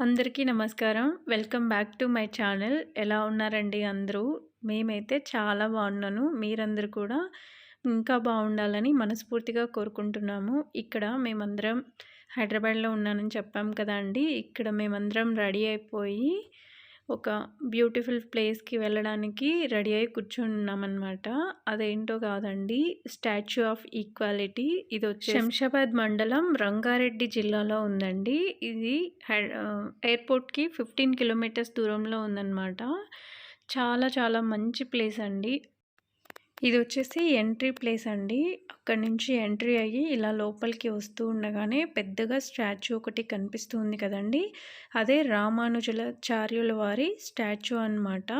అందరికీ నమస్కారం. Welcome back to my channel. ఎలా ఉన్నారండి అందరూ? మేమైతే చాలా బాగున్నాను. మీరందరూ కూడా ఇంకా బాగుండాలని మనస్ఫూర్తిగా కోరుకుంటున్నాము. ఇక్కడ మేమందరం హైదరాబాద్లో ఉన్నానని చెప్పాం కదా అండి. ఇక్కడ మేమందరం రెడీ అయిపోయి ఒక బ్యూటిఫుల్ ప్లేస్కి వెళ్ళడానికి రెడీ అయి కూర్చున్నామన్నమాట. అదేంటో కాదండి. Statue of equality. ఇది వచ్చి శంషాబాద్ మండలం రంగారెడ్డి జిల్లాలో ఉందండి. ఇది ఎయిర్పోర్ట్కి ఫిఫ్టీన్ కిలోమీటర్స్ దూరంలో ఉందన్నమాట. చాలా చాలా మంచి ప్లేస్ అండి. ఇది వచ్చేసి ఎంట్రీ ప్లేస్ అండి. అక్కడి నుంచి ఎంట్రీ అయ్యి ఇలా లోపలికి వస్తూ ఉండగానే పెద్దగా స్టాచ్యూ ఒకటి కనిపిస్తుంది కదండి. అదే రామానుజులాచార్యుల వారి స్టాచ్యూ అనమాట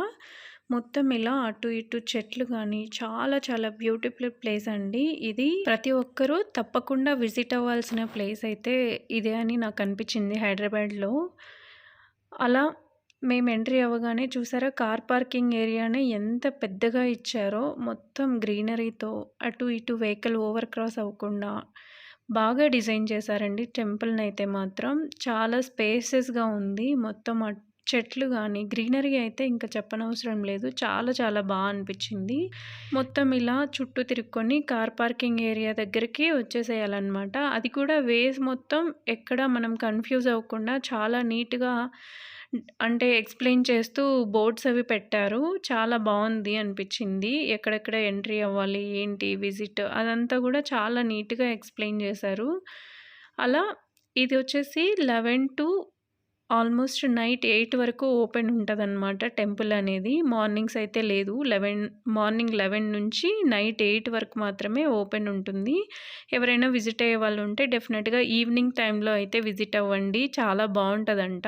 మొత్తం ఇలా అటు ఇటు చెట్లు కానీ చాలా చాలా బ్యూటిఫుల్ ప్లేస్ అండి. ఇది ప్రతి ఒక్కరూ తప్పకుండా విజిట్ అవ్వాల్సిన ప్లేస్ అయితే ఇదే అని నాకు అనిపించింది హైదరాబాద్లో. అలా మేము ఎంట్రీ అవ్వగానే చూసారా కార్ పార్కింగ్ ఏరియాని ఎంత పెద్దగా ఇచ్చారో. మొత్తం గ్రీనరీతో అటు ఇటు వెహికల్ ఓవర్ క్రాస్ అవ్వకుండా బాగా డిజైన్ చేశారండి. టెంపుల్ని అయితే మాత్రం చాలా స్పేసెస్గా ఉంది. మొత్తం చెట్లు కానీ గ్రీనరీ అయితే ఇంకా చెప్పనవసరం లేదు. చాలా చాలా బాగా అనిపించింది. మొత్తం ఇలా చుట్టూ తిరుక్కొని కార్ పార్కింగ్ ఏరియా దగ్గరికి వచ్చేసేయాలన్నమాట. అది కూడా వేస్ మొత్తం ఎక్కడ మనం కన్ఫ్యూజ్ అవ్వకుండా చాలా నీట్గా అంటే ఎక్స్ప్లెయిన్ చేస్తూ బోర్డ్స్ అవి పెట్టారు. చాలా బాగుంది అనిపించింది. ఎక్కడెక్కడ ఎంట్రీ అవ్వాలి ఏంటి విజిట్ అదంతా కూడా చాలా నీట్గా ఎక్స్ప్లెయిన్ చేశారు. అలా ఇది వచ్చేసి eleven to almost night eight వరకు ఓపెన్ ఉంటుందన్నమాట టెంపుల్ అనేది. మార్నింగ్స్ అయితే లేదు. లెవెన్ మార్నింగ్ లెవెన్ నుంచి నైట్ ఎయిట్ వరకు మాత్రమే ఓపెన్ ఉంటుంది. ఎవరైనా విజిట్ అయ్యే వాళ్ళు ఉంటే డెఫినెట్గా ఈవినింగ్ టైంలో అయితే విజిట్ అవ్వండి. చాలా బాగుంటుందంట.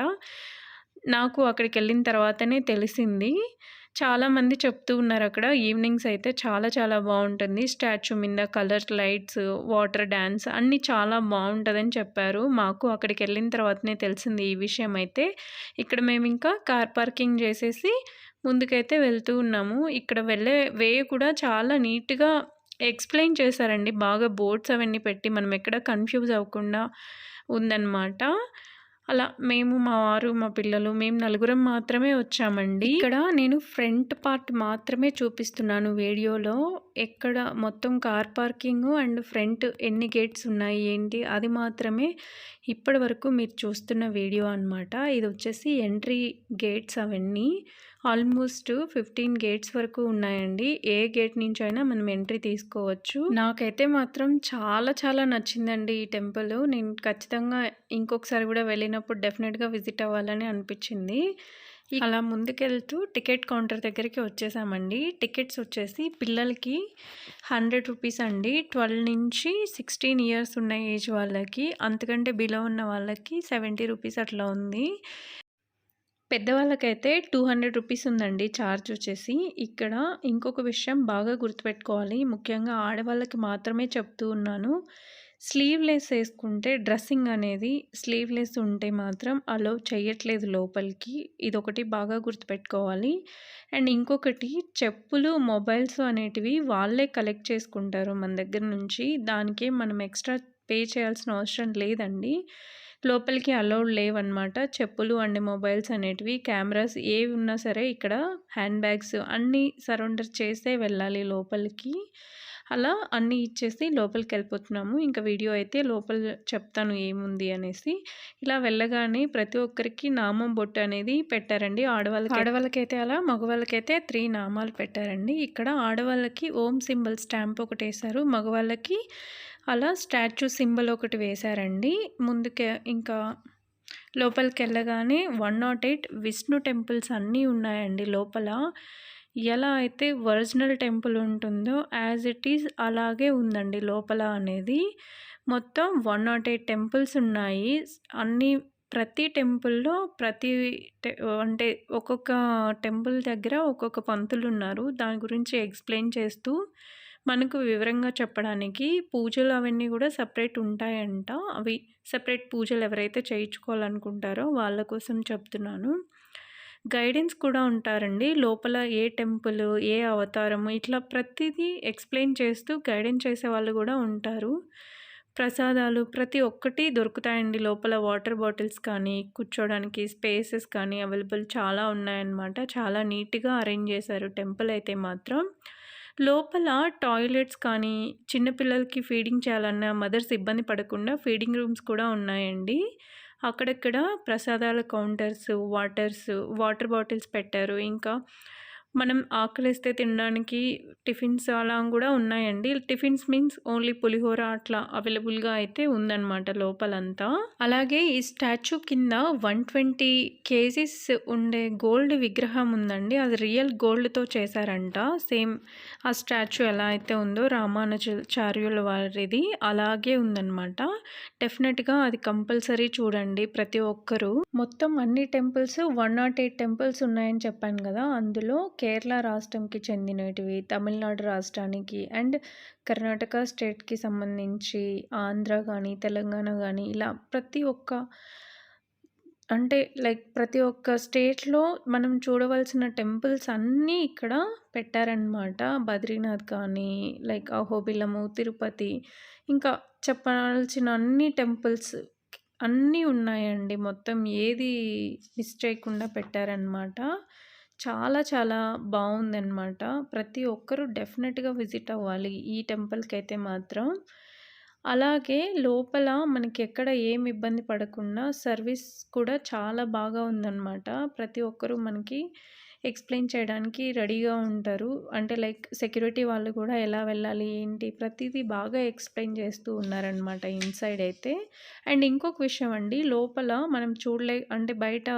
నాకు అక్కడికి వెళ్ళిన తర్వాతనే తెలిసింది. చాలామంది చెప్తూ ఉన్నారు అక్కడ. ఈవినింగ్స్ అయితే చాలా చాలా బాగుంటుంది. స్టాచ్యూ మీద కలర్ లైట్స్ వాటర్ డ్యాన్స్ అన్నీ చాలా బాగుంటుందని చెప్పారు. మాకు అక్కడికి వెళ్ళిన తర్వాతనే తెలిసింది ఈ విషయం అయితే. ఇక్కడ మేము ఇంకా కార్ పార్కింగ్ చేసేసి ముందుకైతే వెళ్తూ ఉన్నాము. ఇక్కడ వెళ్ళే వే కూడా చాలా నీట్గా ఎక్స్ప్లెయిన్ చేశారండి. బాగా బోర్డ్స్ అవన్నీ పెట్టి మనం ఎక్కడ కన్ఫ్యూజ్ అవ్వకుండా ఉందన్నమాట. అలా మేము మా వారు మా పిల్లలు మేము నలుగురం మాత్రమే వచ్చామండి. ఇక్కడ నేను ఫ్రంట్ పార్ట్ మాత్రమే చూపిస్తున్నాను వీడియోలో. ఎక్కడ మొత్తం కార్ పార్కింగ్ అండ్ ఫ్రంట్ ఎన్ని గేట్స్ ఉన్నాయి ఏంటి అది మాత్రమే ఇప్పటి వరకు మీరు చూస్తున్న వీడియో అనమాట ఇది వచ్చేసి ఎంట్రీ గేట్స్ అవన్నీ. ఆల్మోస్ట్ ఫిఫ్టీన్ గేట్స్ వరకు ఉన్నాయండి. ఏ గేట్ నుంచి అయినా మనం ఎంట్రీ తీసుకోవచ్చు. నాకైతే మాత్రం చాలా చాలా నచ్చిందండి ఈ టెంపుల్. నేను ఖచ్చితంగా ఇంకొకసారి కూడా వెళ్ళినప్పుడు డెఫినెట్గా విజిట్ అవ్వాలని అనిపించింది. అలా ముందుకెళ్తూ టికెట్ కౌంటర్ దగ్గరికి వచ్చేసామండి. టికెట్స్ వచ్చేసి పిల్లలకి హండ్రెడ్ రూపీస్ అండి. ట్వెల్వ్ నుంచి సిక్స్టీన్ ఇయర్స్ ఉన్న ఏజ్ వాళ్ళకి అంతకంటే బిలో ఉన్న వాళ్ళకి సెవెంటీ రూపీస్ అట్లా ఉంది. పెద్దవాళ్ళకైతే టూ హండ్రెడ్ రూపీస్ ఉందండి ఛార్జ్ వచ్చేసి. ఇక్కడ ఇంకొక విషయం బాగా గుర్తుపెట్టుకోవాలి. ముఖ్యంగా ఆడవాళ్ళకి మాత్రమే చెప్తూ ఉన్నాను. స్లీవ్లెస్ వేసుకుంటే డ్రెస్సింగ్ అనేది స్లీవ్లెస్ ఉంటే మాత్రం అలో చేయట్లేదు లోపలికి. ఇదొకటి బాగా గుర్తుపెట్టుకోవాలి. అండ్ ఇంకొకటి చెప్పులు మొబైల్స్ అనేటివి వాళ్ళే కలెక్ట్ చేసుకుంటారు మన దగ్గర నుంచి. దానికే మనం ఎక్స్ట్రా పే చేయాల్సిన అవసరం లేదండి. లోపలికి అలౌడ్ లేవన్నమాట. చెప్పులు అండ్ మొబైల్స్ అనేటివి కెమెరాస్ ఏవి ఉన్నా సరే ఇక్కడ హ్యాండ్ బ్యాగ్స్ అన్నీ సరౌండర్ చేస్తే వెళ్ళాలి లోపలికి. అలా అన్నీ ఇచ్చేసి లోపలికి వెళ్ళిపోతున్నాము ఇంకా వీడియో అయితే లోపల చెప్తాను ఏముంది అనేసి. ఇలా వెళ్ళగానే ప్రతి ఒక్కరికి నామం బొట్టు అనేది పెట్టారండి. ఆడవాళ్ళకి ఆడవాళ్ళకైతే అలా మగవాళ్ళకైతే త్రీ నామాలు పెట్టారండి. ఇక్కడ ఆడవాళ్ళకి ఓం సింబల్ స్టాంప్ ఒకటి వేశారు. మగవాళ్ళకి అలా స్టాచ్యూ సింబల్ ఒకటి వేశారండి. ముందుకే ఇంకా లోపలికి వెళ్ళగానే one nought eight Vishnu temples అన్నీ ఉన్నాయండి లోపల. ఎలా అయితే ఒరిజినల్ టెంపుల్ ఉంటుందో యాజ్ ఇట్ ఈజ్ అలాగే ఉందండి లోపల అనేది. మొత్తం వన్ నాట్ ఎయిట్ టెంపుల్స్ ఉన్నాయి. అన్నీ ప్రతి టెంపుల్లో ప్రతి అంటే ఒక్కొక్క టెంపుల్ దగ్గర ఒక్కొక్క పంతులు ఉన్నారు. దాని గురించి ఎక్స్ప్లెయిన్ చేస్తూ మనకు వివరంగా చెప్పడానికి పూజలు అవన్నీ కూడా సపరేట్ ఉంటాయంట. అవి సపరేట్ పూజలు ఎవరైతే చేయించుకోవాలనుకుంటారో వాళ్ళ కోసం చెప్తున్నాను. గైడెన్స్ కూడా ఉంటారండి. లోపల ఏ టెంపుల్ ఏ అవతారము ఇట్లా ప్రతిదీ ఎక్స్ప్లెయిన్ చేస్తూ గైడెన్స్ చేసే వాళ్ళు కూడా ఉంటారు. ప్రసాదాలు ప్రతి ఒక్కటి దొరుకుతాయండి. లోపల వాటర్ బాటిల్స్ కానీ కూర్చోడానికి స్పేసెస్ కానీ అవైలబుల్ చాలా ఉన్నాయన్నమాట. చాలా నీట్గా అరేంజ్ చేశారు టెంపుల్ అయితే మాత్రం. లోపల టాయిలెట్స్ కానీ చిన్నపిల్లలకి ఫీడింగ్ చేయాలన్న మదర్స్ ఇబ్బంది పడకుండా ఫీడింగ్ రూమ్స్ కూడా ఉన్నాయండి. అక్కడక్కడ ప్రసాదాల కౌంటర్స్ వాటర్స్ వాటర్ బాటిల్స్ పెట్టారు. ఇంకా మనం ఆకలిస్తే తినడానికి టిఫిన్స్ అలా కూడా ఉన్నాయండి. టిఫిన్స్ మీన్స్ ఓన్లీ పులిహోర అట్లా అవైలబుల్గా అయితే ఉందన్నమాట లోపలంతా. అలాగే ఈ స్టాచ్యూ కింద వన్ ట్వంటీ కేజీస్ ఉండే గోల్డ్ విగ్రహం ఉందండి. అది రియల్ గోల్డ్తో చేశారంట. సేమ్ ఆ స్టాచ్యూ ఎలా అయితే ఉందో రామానుజాచార్యుల వారిది అలాగే ఉందన్నమాట. డెఫినెట్గా అది కంపల్సరీ చూడండి ప్రతి ఒక్కరూ. మొత్తం అన్ని temples one nought eight temples ఉన్నాయని చెప్పాను కదా అందులో కేరళ రాష్ట్రంకి చెందినటివి తమిళనాడు రాష్ట్రానికి అండ్ కర్ణాటక స్టేట్కి సంబంధించి ఆంధ్ర కానీ తెలంగాణ కానీ ఇలా ప్రతి ఒక్క అంటే లైక్ ప్రతి ఒక్క స్టేట్లో మనం చూడవలసిన టెంపుల్స్ అన్నీ ఇక్కడ పెట్టారనమాట బద్రీనాథ్ కానీ లైక్ అహోబిలము తిరుపతి ఇంకా చెప్పాల్సిన అన్ని టెంపుల్స్ అన్నీ ఉన్నాయండి. మొత్తం ఏది మిస్ చేయకుండా పెట్టారనమాట చాలా చాలా బాగుందన్నమాట ప్రతి ఒక్కరూ డెఫినెట్గా విజిట్ అవ్వాలి ఈ టెంపుల్కి అయితే మాత్రం. అలాగే లోపల మనకి ఎక్కడ ఏమి ఇబ్బంది పడకుండా సర్వీస్ కూడా చాలా బాగా ఉందన్నమాట. ప్రతి ఒక్కరూ మనకి ఎక్స్ప్లెయిన్ చేయడానికి రెడీగా ఉంటారు. అంటే లైక్ సెక్యూరిటీ వాళ్ళు కూడా ఎలా వెళ్ళాలి ఏంటి ప్రతిదీ బాగా ఎక్స్ప్లెయిన్ చేస్తూ ఉన్నారనమాట ఇన్సైడ్ అయితే. అండ్ ఇంకొక విషయం అండి లోపల మనం చూడలే అంటే బయట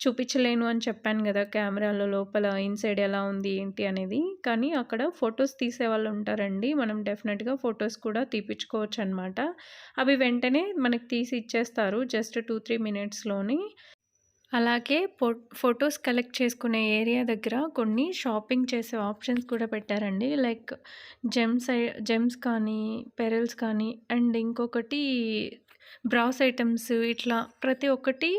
చూపించలేను అని చెప్పాను కదా కెమెరాలో లోపల ఇన్సైడ్ ఎలా ఉంది ఏంటి అనేది. కానీ అక్కడ ఫొటోస్ తీసే వాళ్ళు ఉంటారండి. మనం డెఫినెట్గా ఫొటోస్ కూడా తీపించుకోవచ్చు అనమాట అవి వెంటనే మనకి తీసి ఇచ్చేస్తారు. జస్ట్ టూ త్రీ మినిట్స్లోని. అలాగే ఫొటోస్ కలెక్ట్ చేసుకునే ఏరియా దగ్గర కొన్ని షాపింగ్ చేసే ఆప్షన్స్ కూడా పెట్టారండి. లైక్ జెమ్స్ జెమ్స్ కానీ పెరల్స్ కానీ అండ్ ఇంకొకటి బ్రాస్ ఐటమ్స్ ఇట్లా ప్రతి ఒక్కటి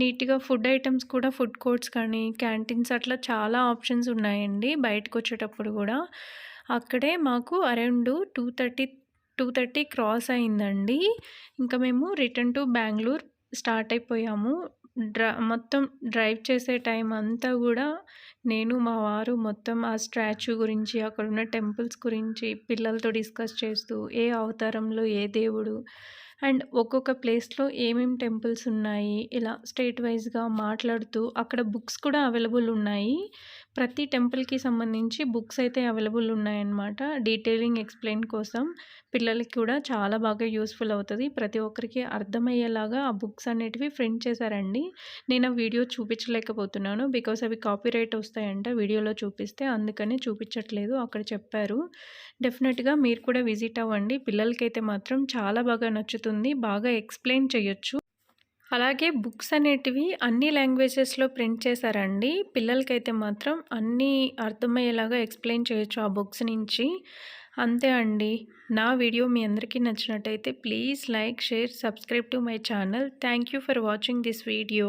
నీట్గా ఫుడ్ ఐటమ్స్ కూడా ఫుడ్ కోర్ట్స్ కానీ క్యాంటీన్స్ అట్లా చాలా ఆప్షన్స్ ఉన్నాయండి బయటకు వచ్చేటప్పుడు కూడా. అక్కడే మాకు around two thirty two thirty cross అయిందండి. ఇంకా మేము రిటర్న్ టు బెంగళూరు స్టార్ట్ అయిపోయాము. డ్ర మొత్తం డ్రైవ్ చేసే టైం అంతా కూడా నేను మా వారు మొత్తం ఆ స్టాచ్యూ గురించి అక్కడ ఉన్న టెంపుల్స్ గురించి పిల్లలతో డిస్కస్ చేస్తూ ఏ అవతారంలో ఏ దేవుడు అండ్ ఒక్కొక్క ప్లేస్లో ఏమేమి టెంపుల్స్ ఉన్నాయి ఇలా స్టేట్ వైజ్గా మాట్లాడుతూ అక్కడ బుక్స్ కూడా అవైలబుల్ ఉన్నాయి. ప్రతి టెంపుల్కి సంబంధించి బుక్స్ అయితే అవైలబుల్ ఉన్నాయన్నమాట. డీటెయిలింగ్ ఎక్స్ప్లెయిన్ కోసం పిల్లలకి కూడా చాలా బాగా యూస్ఫుల్ అవుతుంది. ప్రతి ఒక్కరికి అర్థమయ్యేలాగా ఆ బుక్స్ అనేటివి ప్రింట్ చేశారండి. నేను ఆ వీడియో చూపించలేకపోతున్నాను. బికాస్ అవి కాపీరైట్ వస్తాయంట వీడియోలో చూపిస్తే. అందుకని చూపించట్లేదు. అక్కడ చెప్పారు. డెఫినెట్గా మీరు కూడా విజిట్ అవ్వండి. పిల్లలకైతే మాత్రం చాలా బాగా నచ్చుతుంది. బాగా ఎక్స్ప్లెయిన్ చేయొచ్చు. అలాగే బుక్స్ అనేటివి అన్ని లాంగ్వేజెస్లో ప్రింట్ చేశారండి. పిల్లలకైతే మాత్రం అన్నీ అర్థమయ్యేలాగా ఎక్స్ప్లెయిన్ చేయొచ్చు ఆ బుక్స్ నుంచి. అంతే అండి. నా వీడియో మీ అందరికీ నచ్చినట్టయితే please like share subscribe to my channel. Thank you for watching this video.